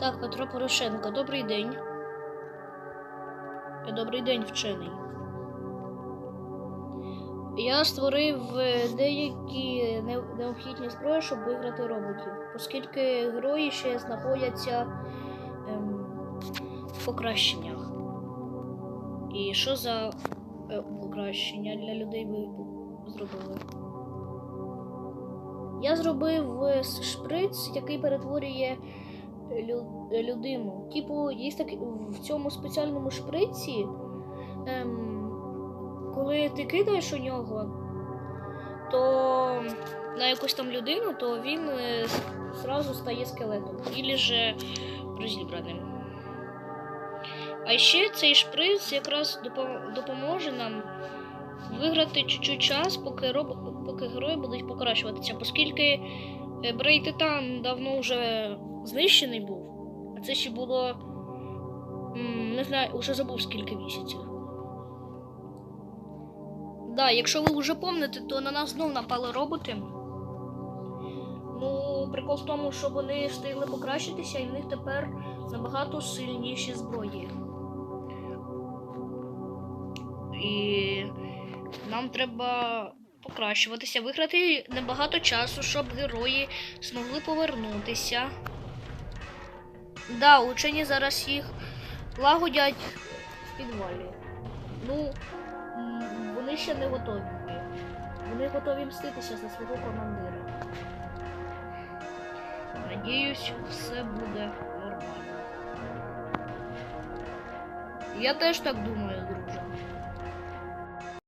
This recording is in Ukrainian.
Так, Петро Порошенко, добрий день. Е, Добрий день, вчений. Я створив е, деякі необхідні зброї, щоб виграти роботів, оскільки герої ще знаходяться ем, в покращеннях. І що за е, покращення для людей ви зробили? Я зробив е, шприц, який перетворює людину. Типу, є такі в цьому спеціальному шприці, ем, коли ти кидаєш у нього, то на якусь там людину, то він е, зразу стає скелетом. Ілі же розібраним. А ще цей шприц якраз допоможе нам виграти чуть-чуть час, поки, роб... поки герої будуть покращуватися, оскільки е, Брей Титан давно вже знищений був, а це ще було. Не знаю, уже забув скільки місяців. Да, якщо ви вже помните, то на нас знов напали роботи. Ну, прикол в тому, що вони встигли покращитися, і в них тепер набагато сильніші зброї. І нам треба покращуватися, виграти небагато часу, щоб герої змогли повернутися. Да, учені зараз їх лагодять в підвалі. Ну, вони ще не готові. Вони готові мститися за свого командира. Надіюсь, все буде нормально. Я теж так думаю.